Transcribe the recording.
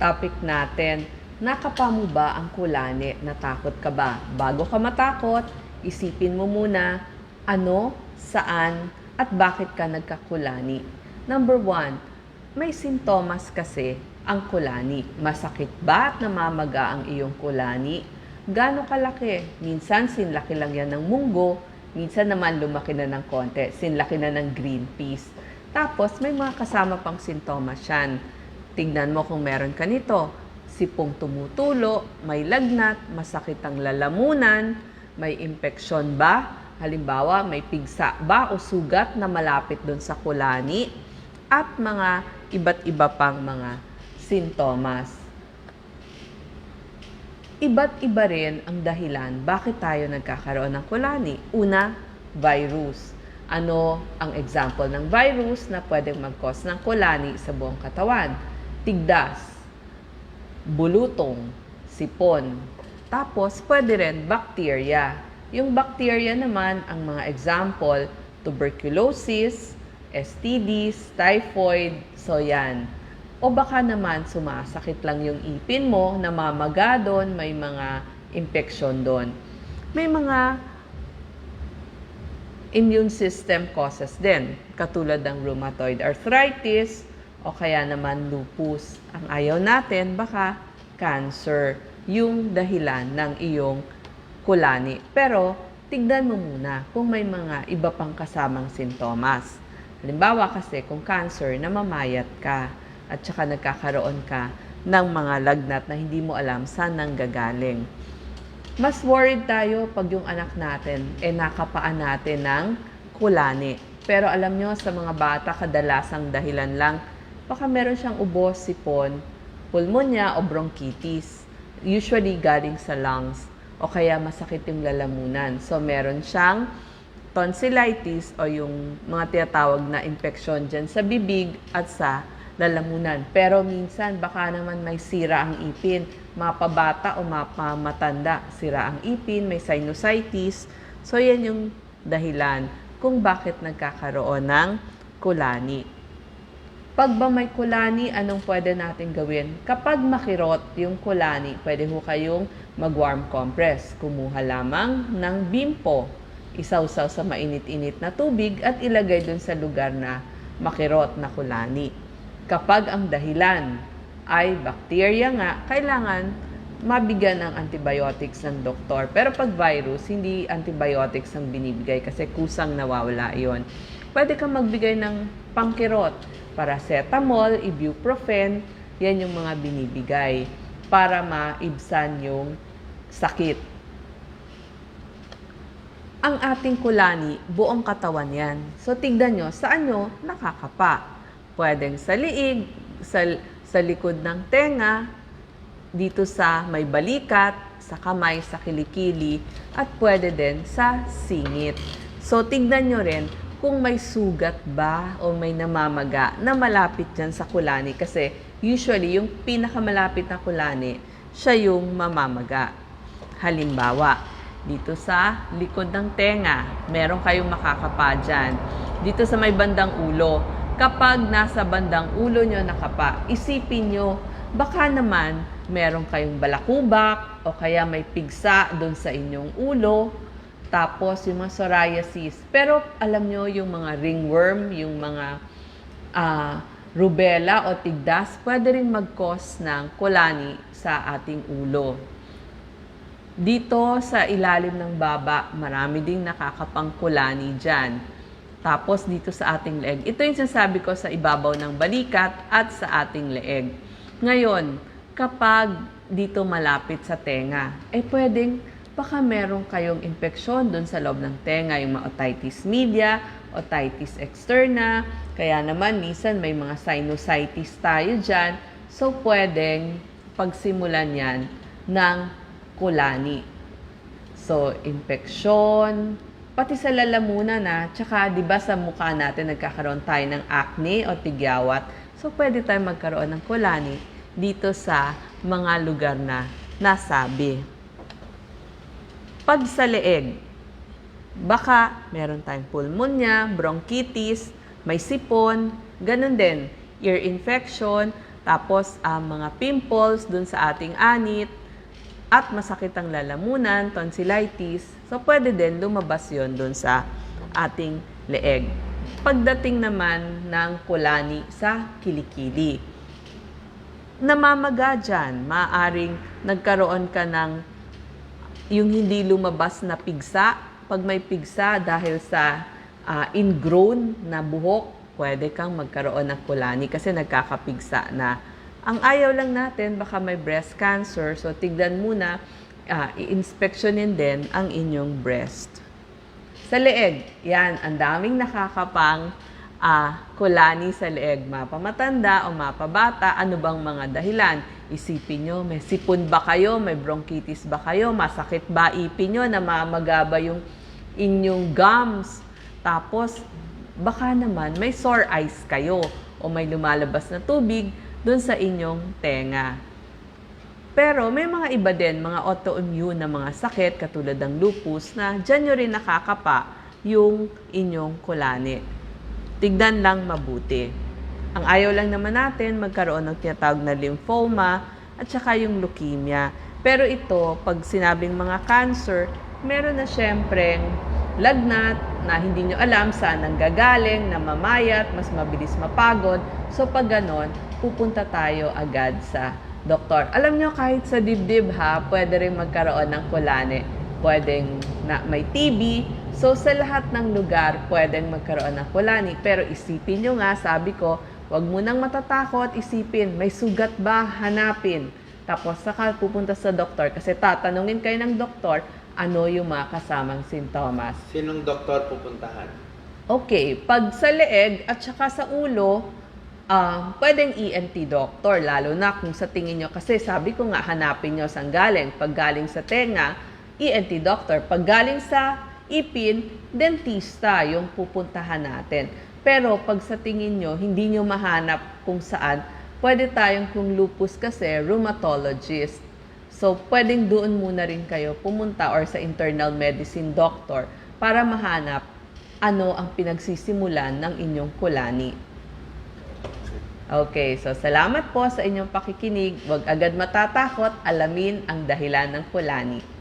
topic natin. Nakapa mo ba ang kulani? Natakot ka ba? Bago ka matakot, isipin mo muna ano, saan, at bakit ka nagkakulani. Number one, may sintomas kasi ang kulani. Masakit ba at namamaga ang iyong kulani? Gano'ng kalaki? Minsan sinlaki lang yan ng munggo, minsan naman lumaki na ng konti, sinlaki na ng green peas. Tapos may mga kasama pang sintomas yan. Tingnan mo kung meron ka nito. Sipong tumutulo, may lagnat, masakit ang lalamunan, may impeksyon ba? Halimbawa, may pigsa ba o sugat na malapit doon sa kulani? At mga iba't iba pang mga sintomas. Iba't iba rin ang dahilan bakit tayo nagkakaroon ng kulani. Una, virus. Ano ang example ng virus na pwedeng mag-cause ng kulani sa buong katawan? Tigdas, bulutong, sipon. Tapos, pwede rin bacteria. Yung bacteria naman, ang mga example, tuberculosis, STDs, typhoid, so yan. O baka naman sumasakit lang yung ipin mo, namamaga doon, may mga infection doon. May mga immune system causes din, katulad ng rheumatoid arthritis o kaya naman lupus. Ang ayaw natin, baka cancer, yung dahilan ng iyong kulani. Pero, tignan mo muna kung may mga iba pang kasamang sintomas. Halimbawa kasi kung cancer, namamayat ka at saka nagkakaroon ka ng mga lagnat na hindi mo alam saan nang gagaling. Mas worried tayo pag yung anak natin eh nakapaan natin ng kulani. Pero alam nyo, sa mga bata, kadalasang dahilan lang, baka meron siyang ubo, sipon, pulmonya o bronchitis. Usually galing sa lungs o kaya masakit yung lalamunan. So meron siyang tonsillitis o yung mga tinatawag na infection dyan sa bibig at sa lalamunan. Pero minsan baka naman may sira ang ipin, mapabata o mapamatanda. Sira ang ipin, may sinusitis. So yan yung dahilan kung bakit nagkakaroon ng kulani. Pag ba may kulani, anong pwede natin gawin? Kapag makirot yung kulani, pwede ho kayong mag-warm compress. Kumuha lamang ng bimpo. Isawsaw sa mainit-init na tubig at ilagay dun sa lugar na makirot na kulani. Kapag ang dahilan ay bacteria nga, kailangan mabigyan ng antibiotics ng doktor. Pero pag virus, hindi antibiotics ang binibigay kasi kusang nawawala yon. Pwede kang magbigay ng pangkirot, paracetamol, ibuprofen, yan yung mga binibigay para maibsan yung sakit. Ang ating kulani, buong katawan yan. So, tignan nyo, saan nyo nakakapa? Pwedeng sa liig, sa, sa likod ng tenga, dito sa may balikat, sa kamay, sa kilikili, at pwede din sa singit. So, tignan nyo rin kung may sugat ba o may namamaga na malapit dyan sa kulani. Kasi usually, yung pinakamalapit na kulani, siya yung mamamaga. Halimbawa, dito sa likod ng tenga, meron kayong makakapa dyan. Dito sa may bandang ulo, kapag nasa bandang ulo nyo nakapa, isipin nyo, baka naman meron kayong balakubak o kaya may pigsa doon sa inyong ulo, tapos yung mga psoriasis. Pero alam nyo, yung mga ringworm, yung mga ah, rubella o tigdas, pwede rin mag-cause ng kulani sa ating ulo. Dito sa ilalim ng baba, marami ding nakakapangkulani dyan. Tapos dito sa ating leeg. Ito yung sinasabi ko sa ibabaw ng balikat at sa ating leeg. Ngayon, kapag dito malapit sa tenga, eh pwedeng baka meron kayong infeksyon doon sa loob ng tenga, yung mga otitis media, otitis externa, kaya naman minsan may mga sinusitis tayo dyan. So, pwedeng pagsimulan yan ng kulani. So, infeksyon, pati sa lalamunan na, tsaka 'di ba sa mukha natin nagkakaroon tayo ng acne o tigyawat. So, pwede tayo magkaroon ng kulani dito sa mga lugar na nasabi. Pag sa leeg, baka meron tayong pulmonya, bronchitis, may sipon, ganun din, ear infection, tapos ang mga pimples dun sa ating anit, at masakit ang lalamunan, tonsillitis, so pwede din lumabas yon dun sa ating leeg. Pagdating naman ng kulani sa kilikili, namamaga dyan, maaring nagkaroon ka ng yung hindi lumabas na pigsa. Pag may pigsa dahil sa ah, ingrown na buhok, pwede kang magkaroon ng kulani kasi nagkakapigsa na. Ang ayaw lang natin, baka may breast cancer. So, tignan muna, ah, i-inspectionin din ang inyong breast. Sa leeg, yan, ang daming nakakapang ah, kulani sa leeg. Mapamatanda o mapabata, ano bang mga dahilan? Isipin nyo, may sipon ba kayo? May bronchitis ba kayo? Masakit ba ipin nyo? Namamaga ba yung inyong gums? Tapos, baka naman may sore eyes kayo o may lumalabas na tubig dun sa inyong tenga. Pero may mga iba din, mga autoimmune na mga sakit katulad ng lupus na dyan nyo rin nakakapa yung inyong kulani. Tignan lang mabuti. Ang ayaw lang naman natin magkaroon ng tinatawag na lymphoma at saka yung leukemia. Pero ito, pag sinabing mga cancer, meron na syempreng lagnat na hindi nyo alam saan ang gagaling, na mamayat, mas mabilis mapagod. So pag ganon, pupunta tayo agad sa doktor. Alam nyo, kahit sa dibdib ha, pwede rin magkaroon ng kulane. Pwedeng na may TB. So sa lahat ng lugar, pwedeng magkaroon ng kulani. Pero isipin nyo nga, sabi ko, wag mo nang matatakot, isipin, may sugat ba? Hanapin. Tapos saka pupunta sa doktor kasi tatanungin kayo ng doktor ano yung mga kasamang sintomas. Sinong doktor pupuntahan? Okay, pag sa leeg at saka sa ulo, ah, pwedeng ENT doctor, lalo na kung sa tingin nyo, kasi sabi ko nga, hanapin nyo saan galing. Pag galing sa tenga, ENT doctor. Pag galing sa ipin, dentista yung pupuntahan natin. Pero pag sa tingin nyo, hindi nyo mahanap kung saan, pwede tayong kung lupus kasi, rheumatologist. So, pwedeng doon muna rin kayo pumunta or sa internal medicine doctor para mahanap ano ang pinagsisimulan ng inyong kulani. Okay, so salamat po sa inyong pakikinig. Huwag agad matatakot, alamin ang dahilan ng kulani.